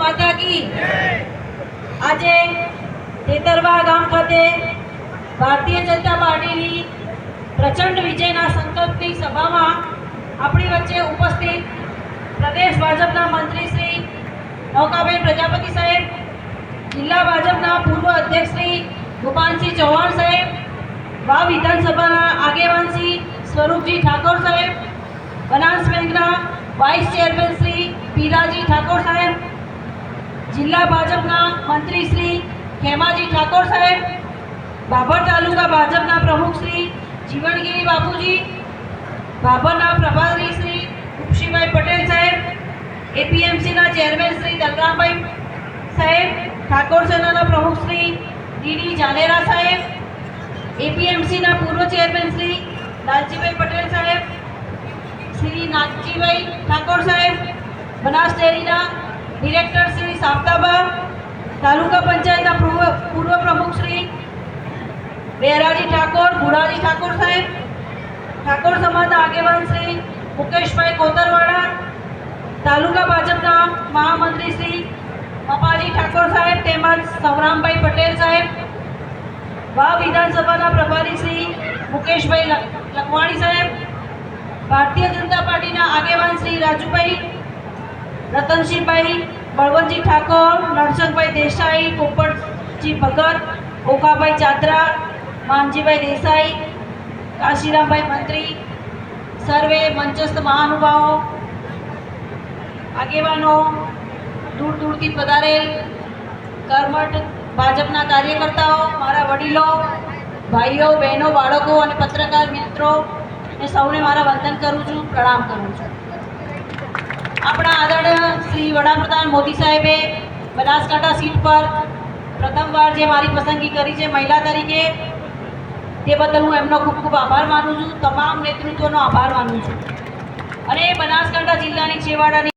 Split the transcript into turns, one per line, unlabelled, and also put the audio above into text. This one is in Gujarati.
માતા કી આજે તેતરવા ગામ ખાતે ભારતીય જનતા પાર્ટીની પ્રચંડ વિજયના સંકલ્પની સભામાં આપણી વચ્ચે ઉપસ્થિત પ્રદેશ ભાજપના મંત્રી શ્રી નૌકાબેન પ્રજાપતિ સાહેબ, જિલ્લા ભાજપના પૂર્વ અધ્યક્ષ શ્રી ગોપાલસિંહ ચૌહાણ સાહેબ, વા વિધાનસભાના આગેવાન શ્રી સ્વરૂપજી ઠાકોર સાહેબ, બનાસ બેંકના વાઇસ ચેરમેન શ્રી પીરાજી ઠાકોર સાહેબ જિલ્લા ભાજપના મંત્રી શ્રી ખેમાજી ઠાકોર સાહેબ બાબર તાલુકા ભાજપના પ્રમુખ શ્રી જીવનગીરી બાપુજી બાબરના પ્રભારી શ્રી ઉપશીભાઈ પટેલ સાહેબ, એપીએમસીના ચેરમેન શ્રી દલરામભાઈ સાહેબ, ઠાકોર સેનાના પ્રમુખ શ્રી ડીડી જાનેરા સાહેબ, એપીએમસીના પૂર્વ ચેરમેન શ્રી લાલજીભાઈ પટેલ સાહેબ, શ્રી નાગજીભાઈ ઠાકોર સાહેબ, બનાસ ડેરીના ડિરેક્ટર શ્રી સાવતાબા તાલુકા પંચાયતના પૂર્વ પ્રમુખ શ્રી બેરાજી ઠાકોર ભુરાજી ઠાકોર સાહેબ, ઠાકોર સમાજના આગેવાન શ્રી મુકેશભાઈ કોતરવાડા, તાલુકા ભાજપના મહામંત્રી શ્રી મપાજી ઠાકોર સાહેબ, તેમજ સવરામભાઈ પટેલ સાહેબ, વા વિધાનસભાના પ્રભારી શ્રી મુકેશભાઈ લખવાણી સાહેબ, ભારતીય જનતા પાર્ટીના આગેવાન શ્રી રાજુભાઈ રતનસિંહભાઈ બળવંતજી ઠાકોર, નરસંગભાઈ દેસાઈ, પોપટજી ભગત ઓકાભાઈ ચાદરા, માનજીભાઈ દેસાઈ, કાશીરામભાઈ મંત્રી, સર્વે મંચસ્થ મહાનુભાવો, આગેવાનો, દૂર દૂરથી પધારેલ કર્મઠ ભાજપના કાર્યકર્તાઓ, મારા વડીલો, ભાઈઓ, બહેનો, બાળકો અને પત્રકાર મિત્રો ને સૌને મારા વંદન કરું છું, પ્રણામ કરું છું. આપણા શ્રી વડાપ્રધાન મોદી સાહેબે બનાસકાંઠા સીટ પર પ્રથમવાર જે મારી પસંદગી કરી છે મહિલા તરીકે, તે બદલ હું એમનો ખૂબ ખૂબ આભાર માનું છું, તમામ નેતૃત્વનો આભાર માનું છું. અને બનાસકાંઠા જિલ્લાની છેવાડાની